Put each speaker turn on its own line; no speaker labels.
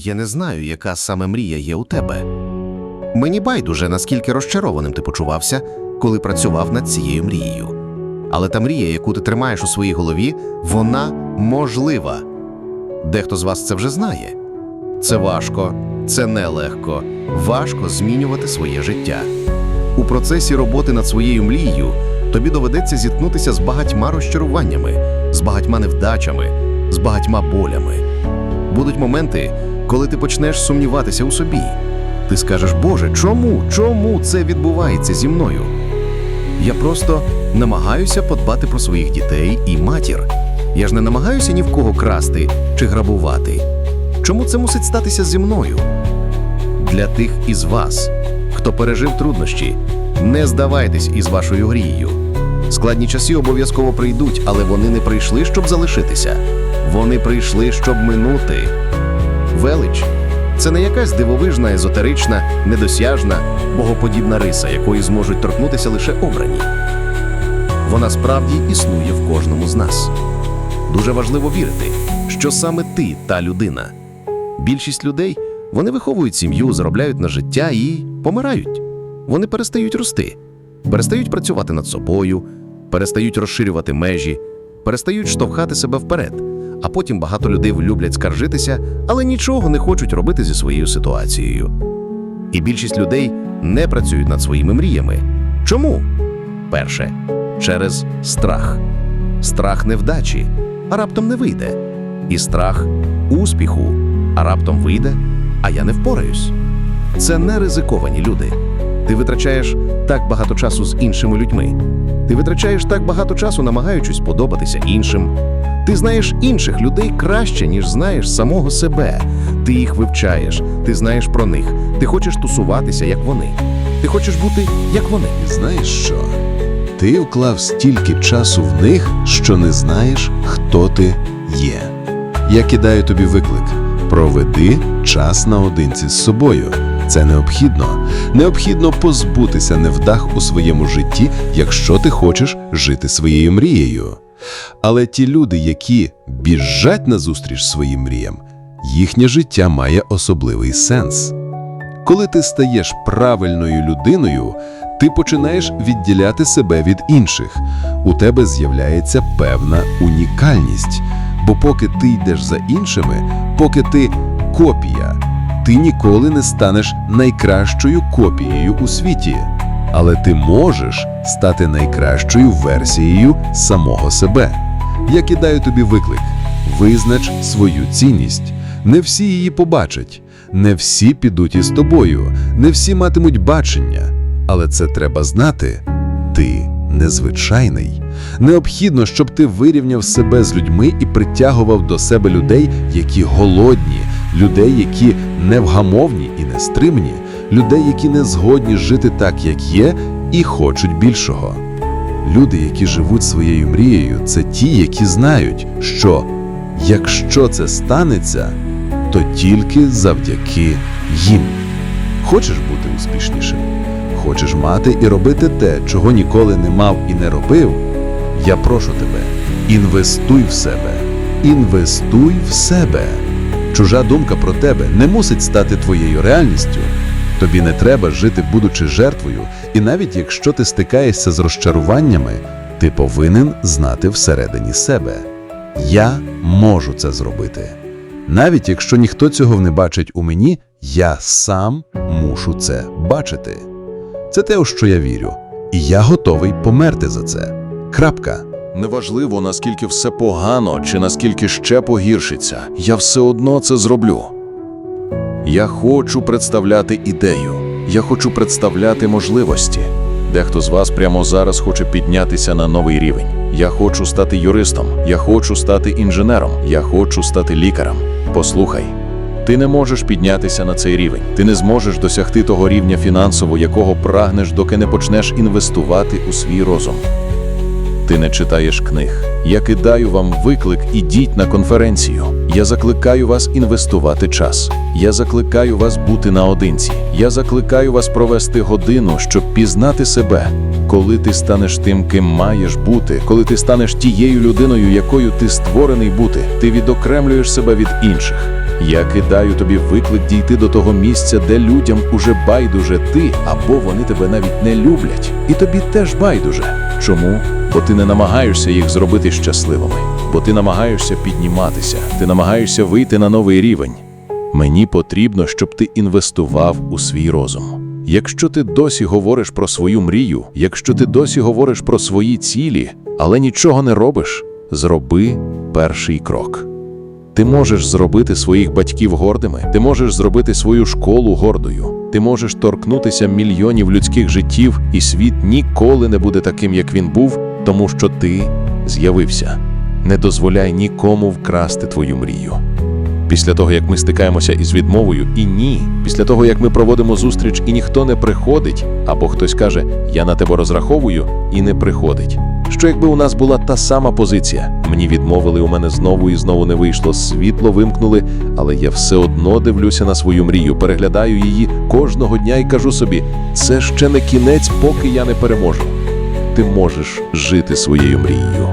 Я не знаю, яка саме мрія є у тебе. Мені байдуже, наскільки розчарованим ти почувався, коли працював над цією мрією. Але та мрія, яку ти тримаєш у своїй голові, вона можлива. Дехто з вас це вже знає. Це важко, це нелегко, важко змінювати своє життя. У процесі роботи над своєю мрією тобі доведеться зіткнутися з багатьма розчаруваннями, з багатьма невдачами, з багатьма болями. Будуть моменти, коли ти почнеш сумніватися у собі. Ти скажеш, Боже, чому? Чому це відбувається зі мною? Я просто намагаюся подбати про своїх дітей і матір. Я ж не намагаюся ні в кого красти чи грабувати. Чому це мусить статися зі мною? Для тих із вас, хто пережив труднощі, не здавайтесь із вашою грією. Складні часи обов'язково прийдуть, але вони не прийшли, щоб залишитися. Вони прийшли, щоб минути. Велич це не якась дивовижна, езотерична, недосяжна, богоподібна риса, якої зможуть торкнутися лише обрані. Вона справді існує в кожному з нас. Дуже важливо вірити, що саме ти та людина. Більшість людей вони виховують сім'ю, заробляють на життя і помирають. Вони перестають рости, перестають працювати над собою, перестають розширювати межі, перестають штовхати себе вперед. А потім багато людей люблять скаржитися, але нічого не хочуть робити зі своєю ситуацією. І більшість людей не працюють над своїми мріями. Чому? Перше, через страх. Страх невдачі, а раптом не вийде. І страх успіху, а раптом вийде, а я не впораюсь. Це не ризиковані люди. Ти витрачаєш так багато часу з іншими людьми. Ти витрачаєш так багато часу, намагаючись подобатися іншим. Ти знаєш інших людей краще, ніж знаєш самого себе. Ти їх вивчаєш, ти знаєш про них, ти хочеш тусуватися, як вони. Ти хочеш бути, як вони.
І знаєш що? Ти вклав стільки часу в них, що не знаєш, хто ти є. Я кидаю тобі виклик: проведи час наодинці з собою. Це необхідно. Необхідно позбутися невдах у своєму житті, якщо ти хочеш жити своєю мрією. Але ті люди, які біжать назустріч своїм мріям, їхнє життя має особливий сенс. Коли ти стаєш правильною людиною, ти починаєш відділяти себе від інших. У тебе з'являється певна унікальність. Бо поки ти йдеш за іншими, поки ти копія, ти ніколи не станеш найкращою копією у світі. Але ти можеш стати найкращою версією самого себе. Я кидаю тобі виклик: визнач свою цінність. Не всі її побачать, не всі підуть із тобою, не всі матимуть бачення. Але це треба знати. Ти незвичайний. Необхідно, щоб ти вирівняв себе з людьми і притягував до себе людей, які голодні, людей, які невгамовні і нестримні, людей, які не згодні жити так, як є, і хочуть більшого. Люди, які живуть своєю мрією, це ті, які знають, що якщо це станеться, то тільки завдяки їм. Хочеш бути успішнішим? Хочеш мати і робити те, чого ніколи не мав і не робив? Я прошу тебе, інвестуй в себе. Інвестуй в себе. Чужа думка про тебе не мусить стати твоєю реальністю. Тобі не треба жити, будучи жертвою, і навіть якщо ти стикаєшся з розчаруваннями, ти повинен знати всередині себе. Я можу це зробити. Навіть якщо ніхто цього не бачить у мені, я сам мушу це бачити. Це те, у що я вірю, і я готовий померти за це. Крапка.
Неважливо, наскільки все погано чи наскільки ще погіршиться, я все одно це зроблю. Я хочу представляти ідею, я хочу представляти можливості. Дехто з вас прямо зараз хоче піднятися на новий рівень. Я хочу стати юристом, я хочу стати інженером, я хочу стати лікарем. Послухай, ти не можеш піднятися на цей рівень. Ти не зможеш досягти того рівня фінансово, якого прагнеш, доки не почнеш інвестувати у свій розум. Ти не читаєш книг. Я кидаю вам виклик, ідіть на конференцію. Я закликаю вас інвестувати час. Я закликаю вас бути наодинці. Я закликаю вас провести годину, щоб пізнати себе. Коли ти станеш тим, ким маєш бути, коли ти станеш тією людиною, якою ти створений бути, ти відокремлюєш себе від інших.
Я кидаю тобі виклик дійти до того місця, де людям уже байдуже ти, або вони тебе навіть не люблять. І тобі теж байдуже. Чому? Бо ти не намагаєшся їх зробити щасливими, бо ти намагаєшся підніматися, ти намагаєшся вийти на новий рівень. Мені потрібно, щоб ти інвестував у свій розум. Якщо ти досі говориш про свою мрію, якщо ти досі говориш про свої цілі, але нічого не робиш, зроби перший крок. Ти можеш зробити своїх батьків гордими, ти можеш зробити свою школу гордою, ти можеш торкнутися мільйонів людських життів, і світ ніколи не буде таким, як він був, тому що ти з'явився. Не дозволяй нікому вкрасти твою мрію. Після того, як ми стикаємося із відмовою, і ні, після того, як ми проводимо зустріч і ніхто не приходить, або хтось каже, я на тебе розраховую, і не приходить. Що якби у нас була та сама позиція? Мені відмовили, у мене знову і знову не вийшло, світло вимкнули, але я все одно дивлюся на свою мрію, переглядаю її кожного дня і кажу собі: це ще не кінець, поки я не переможу. Ти можеш жити своєю мрією.